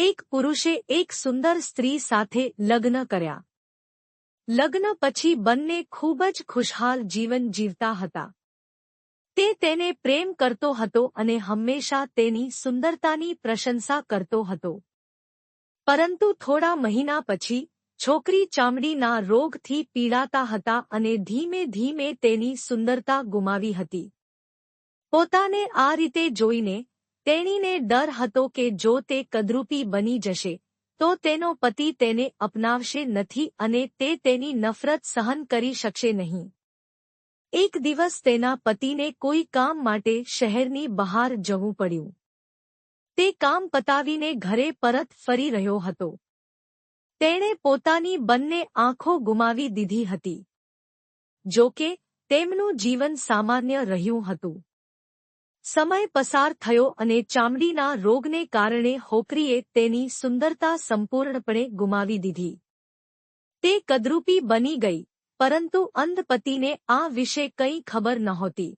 એક પુરુષે એક સુંદર સ્ત્રી સાથે લગ્ન કર્યા. લગ્ન પછી બંને ખૂબ જ ખુશહાલ જીવન જીવતા હતા. તે તેને પ્રેમ કરતો હતો અને હંમેશા તેની સુંદરતાની પ્રશંસા કરતો હતો. પરંતુ થોડા મહિના પછી, છોકરી ચામડીના રોગથી પીડાતા હતા અને ધીમે ધીમે તેની સુંદરતા ગુમાવી હતી. પોતાને આ રીતે જોઈને તેણીને ડર હતો કે જો તે કદરૂપી બની જશે, તો તેનો પતિ તેને અપનાવશે નથી અને તે તેની નફરત સહન કરી શકશે નહીં. એક દિવસ તેના પતિને કોઈ કામ માટે શહેરની બહાર જવું પડ્યું. તે કામ પતાવીને ઘરે પરત ફરી રહ્યો હતો. તેણે પોતાની બંને આંખો ગુમાવી દીધી હતી. જો કે તેમનું જીવન સામાન્ય રહ્યું હતું. સમય પસાર થયો અને ચામડીના રોગને કારણે હોકરીએ તેની સુંદરતા સંપૂર્ણપણે ગુમાવી દીધી. તે કદરૂપી બની ગઈ, પરંતુ અંધપતિને આ વિશે કંઈ ખબર નહોતી.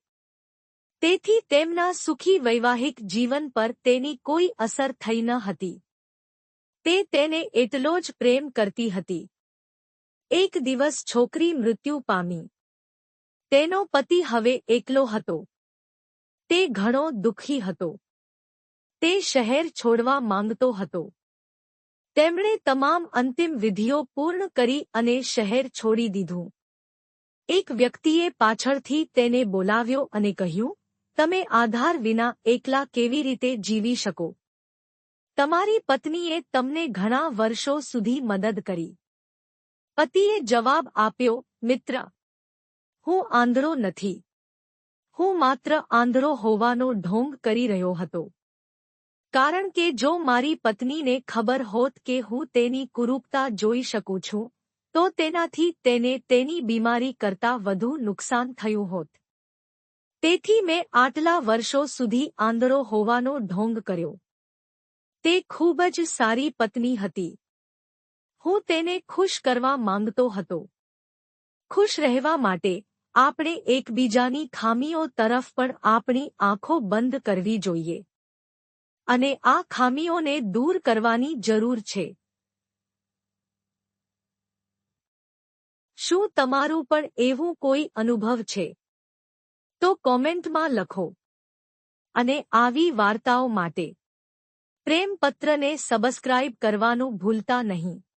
તેથી તેમના સુખી વૈવાહિક જીવન પર તેની કોઈ અસર થઈ ન હતી. તે તેને એટલો જ પ્રેમ કરતી હતી. એક દિવસ છોકરી મૃત્યુ પામી. તેનો પતિ હવે એકલો હતો. તે ઘણો દુઃખી હતો. તે શહેર છોડવા માંગતો હતો. તેમણે તમામ અંતિમ વિધિઓ પૂર્ણ કરી અને શહેર છોડી દીધું. એક વ્યક્તિએ પાછળથી તેને બોલાવ્યો અને કહ્યું, તમે આધાર વિના એકલા કેવી રીતે જીવી શકો? તમારી પત્નીએ તમને ઘણા વર્ષો સુધી મદદ કરી. પતિએ જવાબ આપ્યો, મિત્ર, હું આંધળો નથી. હું માત્ર આંધળો હોવાનો ઢોંગ કરી રહ્યો હતો. કારણ કે જો મારી પત્નીને ખબર હોત કે હું તેની કુરૂપતા જોઈ શકું છું, તો તેનાથી તેને તેની બીમારી કરતાં વધુ નુકસાન થયું હોત. તેથી મેં આટલા વર્ષો સુધી આંધળો હોવાનો ઢોંગ કર્યો. તે ખૂબ જ સારી પત્ની હતી. હું તેને ખુશ કરવા માંગતો હતો. ખુશ રહેવા માટે આપણે એકબીજાની ખામીઓ તરફ પણ આપણી આંખો બંધ કરવી જોઈએ. અને આ ખામીઓને દૂર કરવાની જરૂર છે. શું તમારું પણ એવું કોઈ અનુભવ છે? તો કોમેન્ટમાં લખો. અને આવી વાર્તાઓ માટે પ્રેમપત્રને સબસ્ક્રાઇબ કરવાનું ભૂલતા નહીં.